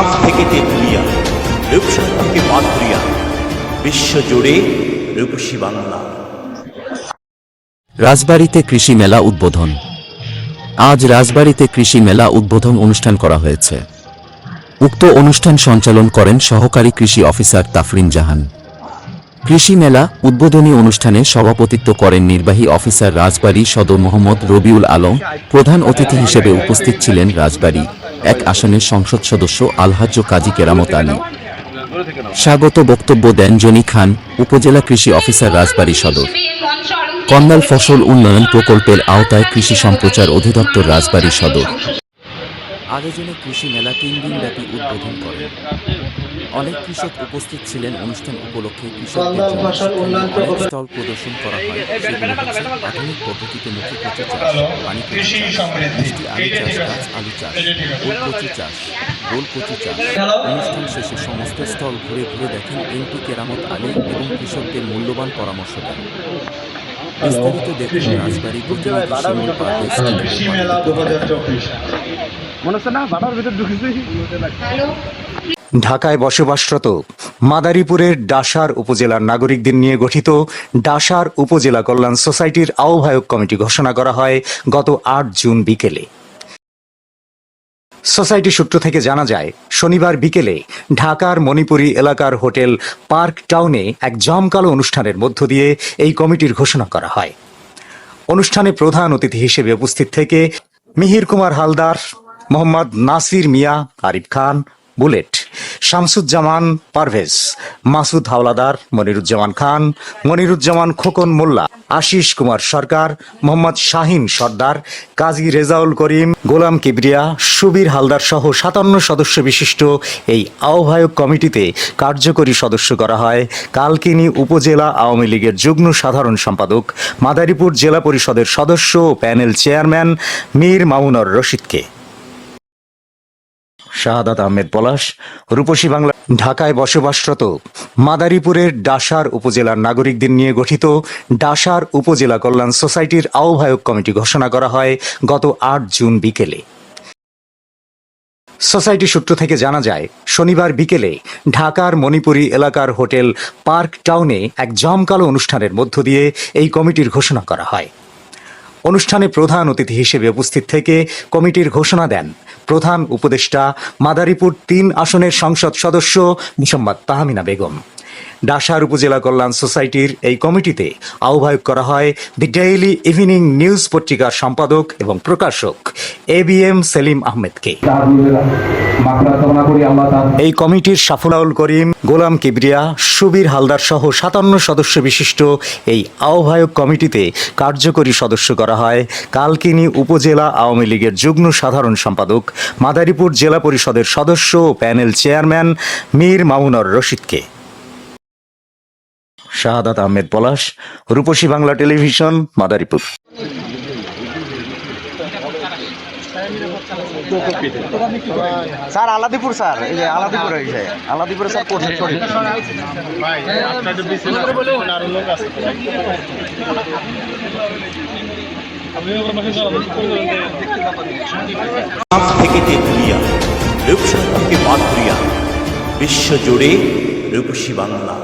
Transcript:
আজ থেকে তেঁতুলিয়া থেকে বিশ্বজুড়ে রূপসী বাংলা। রাজবাড়িতে কৃষি মেলা উদ্বোধন। আজ রাজবাড়িতে কৃষি মেলা উদ্বোধন অনুষ্ঠান করা হয়েছে। উক্ত অনুষ্ঠান সঞ্চালন করেন সহকারী কৃষি অফিসার তাফরিন জাহান। কৃষি মেলা উদ্বোধনী অনুষ্ঠানে সভাপতিত্ব করেন নির্বাহী অফিসার রাজবাড়ী সদর মোহাম্মদ রবিউল আলম, প্রধান অতিথি হিসেবে উপস্থিত ছিলেন রাজবাড়ী এক আসনের সংসদ সদস্য আলহাজ্য কাজী কেরামত আলী। স্বাগত বক্তব্য দেন জনি খান, উপজেলা কৃষি অফিসার রাজবাড়ী সদর। কন্যাল ফসল উন্নয়ন প্রকল্পের আওতায় কৃষি সম্প্রচার অধিদপ্তর রাজবাড়ি সদর। আয়োজনে কৃষি মেলা তিন দিন ব্যাপী উদ্বোধন করেন। অনেক কৃষক উপস্থিত ছিলেন অনুষ্ঠান উপলক্ষে কৃষকদের জন্য অনেক স্টল প্রদর্শন করা হয়। সেগুলো হচ্ছে আধুনিক পদ্ধতিতে মুখে কচু চাষ পানি কচু মিষ্টি আলু চাষ গাছ আলু চাষ গোল কচু চাষ গোল কচু চাষ। অনুষ্ঠান শেষে সমস্ত স্টল ঘুরে ঘুরে দেখেন এমপি কেরামত আলী এবং কৃষকদের মূল্যবান পরামর্শ দেন। বিস্তারিত দেখুন রাজবাড়ী প্রতিনিধি শিমুল পারভেজ। মনে হচ্ছে না বাটার ভিতর ঢুকেছি। ঢাকায় বসবাসরত মাদারীপুরের ডাসার উপজেলার নাগরিকদের নিয়ে গঠিত ডাসার উপজেলা কল্যাণ সোসাইটির আহ্বায়ক কমিটি ঘোষণা করা হয় গত আট জুন বিকেলে। সোসাইটি সূত্র থেকে জানা যায় শনিবার বিকেলে ঢাকার মণিপুরী এলাকার হোটেল পার্ক টাউনে এক জমকালো অনুষ্ঠানের মধ্য দিয়ে এই কমিটির ঘোষণা করা হয়। অনুষ্ঠানে প্রধান অতিথি হিসেবে উপস্থিত থেকে মিহির কুমার হালদার মোহাম্মদ নাসির মিয়া, আরিফ খান, বুলেট। শামসুজ্জামান পারভেজ, মাসুদ হাওলাদার, মনিরুজ্জামান খান, মনিরুজ্জামান খোকন মোল্লা, আশিস কুমার সরকার, মোহাম্মদ শাহিন সর্দার, কাজী রেজাউল করিম, গোলাম কিবরিয়া, সুবীর হালদার সহ সাতান্ন সদস্য বিশিষ্ট এই আহ্বায়ক কমিটিতে কার্যকরী সদস্য করা হয়। কালকিনি উপজেলা আওয়ামী লীগের যুগ্ম সাধারণ সম্পাদক, মাদারীপুর জেলা পরিষদের সদস্য ও প্যানেল চেয়ারম্যান মীর মামুনর রশিদকে। শাহাদাত আহমেদ পলাশ, রূপসী বাংলা, ঢাকায় বসবাসরত মাদারীপুরের ডাসার উপজেলার নাগরিকদের নিয়ে গঠিত ডাসার উপজেলা কল্যাণ সোসাইটির আহ্বায়ক কমিটি ঘোষণা করা হয় গত আট জুন বিকেলে। সোসাইটি সূত্র থেকে জানা যায়, শনিবার বিকেলে ঢাকার মণিপুরী এলাকার হোটেল পার্ক টাউনে এক জমকালো অনুষ্ঠানের মধ্য দিয়ে এই কমিটির ঘোষণা করা হয়। অনুষ্ঠানে প্রধান অতিথি হিসেবে উপস্থিত থেকে কমিটির ঘোষণা দেন প্রধান উপদেষ্টা মাদারীপুর তিন আসনের সংসদ সদস্য মুসম্মদ তাহমিনা বেগম। ডাসার উপজেলা কল্যাণ সোসাইটির এই কমিটিতে আহ্বায়ক করা হয় দি ডেইলি ইভিনিং নিউজ পত্রিকার সম্পাদক এবং প্রকাশক এ বি এম সেলিম আহমেদকে। এই কমিটির সাফুলাউল করিম, গোলাম কিবরিয়া, সুবীর হালদার সহ সাতান্ন সদস্য বিশিষ্ট এই আহ্বায়ক কমিটিতে কার্যকরী সদস্য করা হয়। কালকিনি উপজেলা আওয়ামী লীগের যুগ্ম সাধারণ সম্পাদক, মাদারীপুর জেলা পরিষদের সদস্য ও panel chairman Mir Mamunur রশিদকে। Shahadat Ahmed Palash Rupashi Bangla television Madaripur. Sir Aladipur sir. এই যে আলাদিপুর এই যে আলাদিপুরে স্যার কোর্ট সরি থেকে তেঁতুলিয়া রূপসা থেকে মাধুরিয়া বিশ্বজুড়ে রূপসী বাংলা।